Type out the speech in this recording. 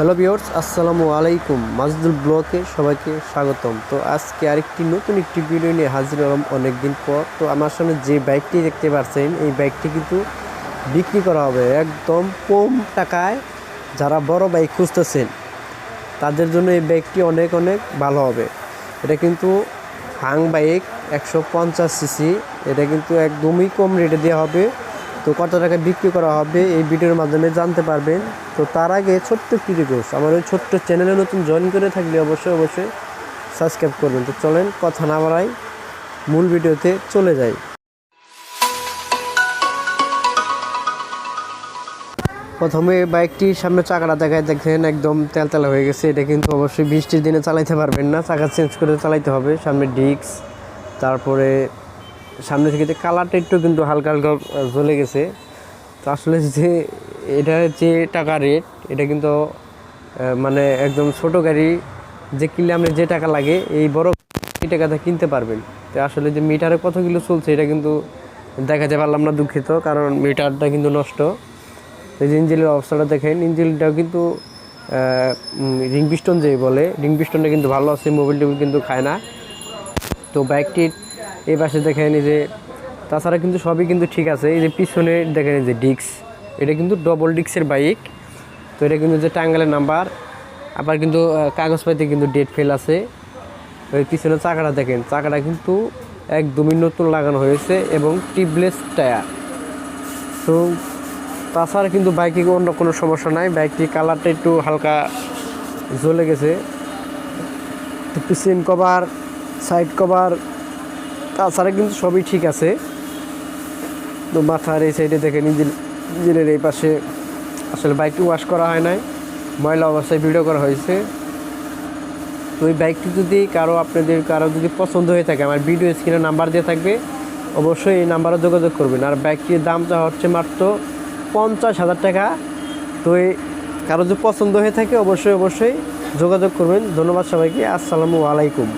Hello বিয়র্স আসসালামু আলাইকুম। মাজদুল ব্লকে সবাইকে স্বাগতম। তো আজকে আরেকটি নতুন একটি ভিডিও নিয়ে হাজির হলাম অনেকদিন পর। তো আমার সামনে যে বাইকটি দেখতে পাচ্ছেন, এই বাইকটি কিন্তু বিক্রি করা হবে একদম কম টাকায় যারা বড় বাইক খুঁজতেছেন, তাদের জন্য এই বাইকটি অনেক অনেক ভালো হবে। এটা কিন্তু হাং বাইক, একশো পঞ্চাশ সিসি। এটা কিন্তু একদমই কম রেটে দেওয়া হবে। তো কত টাকা বিক্রি করা হবে, এই ভিডিওর মাধ্যমে জানতে পারবেন। তো তার আগে ছোট্ট একটি রিকোয়েস্ট আমার ওই ছোট্ট চ্যানেলে নতুন জয়েন করে থাকলে অবশ্যই অবশ্যই সাবস্ক্রাইব করবেন। তো চলেন, কথা না বাড়াই, মূল ভিডিওতে চলে যাই। প্রথমে বাইকটির সামনে চাকাটা দেখায় দেখেন একদম তেলতেলা হয়ে গেছে। এটা কিন্তু অবশ্যই বৃষ্টির দিনে চালাইতে পারবেন না, চাকা চেঞ্জ করে চালাইতে হবে। সামনে ডিস্ক, তারপরে সামনে থেকে যে কালারটা একটু কিন্তু হালকা হালকা জ্বলে গেছে। তো আসলে যে এটার যে টাকা রেট এটা কিন্তু মানে একদম ছোট গাড়ি, যে কিনলে আপনি যে টাকা লাগে, এই বড় এই টাকাতে কিনতে পারবেন। তো আসলে যে মিটারে কত কিলো চলছে, এটা কিন্তু দেখাতে পারলাম না দুঃখিত, কারণ মিটারটা কিন্তু নষ্ট। তো যে ইঞ্জিনের অবস্থাটা দেখেন, ইঞ্জিনটাও কিন্তু রিং পিস্টন যে বলে রিং পিস্টনটা কিন্তু ভালো আছে মোবিল টোবিল কিন্তু খায় না। তো বাইকটির এই পাশে দেখেন এই যে, তাছাড়া কিন্তু সবই কিন্তু ঠিক আছে। এই যে পিছনে দেখেন এই যে ডিক্স এটা কিন্তু ডবল ডিক্সের বাইক তো এটা কিন্তু যে টাঙ্গালের নাম্বার আবার কিন্তু কাগজপাতি কিন্তু ডেট ফেল আছে। ওই পিছনে চাকাটা দেখেন, চাকাটা কিন্তু একদমই নতুন লাগানো হয়েছে এবং টিবলেস টায়ার তো তাছাড়া কিন্তু বাইকে অন্য কোনো সমস্যা নাই। বাইকটির কালারটা একটু হালকা জ্বলে গেছে। তো পিছন কভার সাইড কভার তাছাড়া কিন্তু সবই ঠিক আছে। তো মাথার এই সাইডে দেখেন ইঞ্জিন ইঞ্জিনের এই পাশে আসলে বাইকটি ওয়াশ করা হয় নাই। ময়লা অবস্থায় ভিডিও করা হয়েছে। তো ওই বাইকটি যদি কারও আপনাদের কারও যদি পছন্দ হয়ে থাকে, আমার ভিডিও স্ক্রিনে নাম্বার দিয়ে থাকবে, অবশ্যই এই নাম্বারে যোগাযোগ করবেন। আর বাইকটির দামটা হচ্ছে মাত্র পঞ্চাশ হাজার টাকা। তো এই কারও যদি পছন্দ হয়ে থাকে, অবশ্যই অবশ্যই যোগাযোগ করবেন। ধন্যবাদ সবাইকে। আসসালামু আলাইকুম।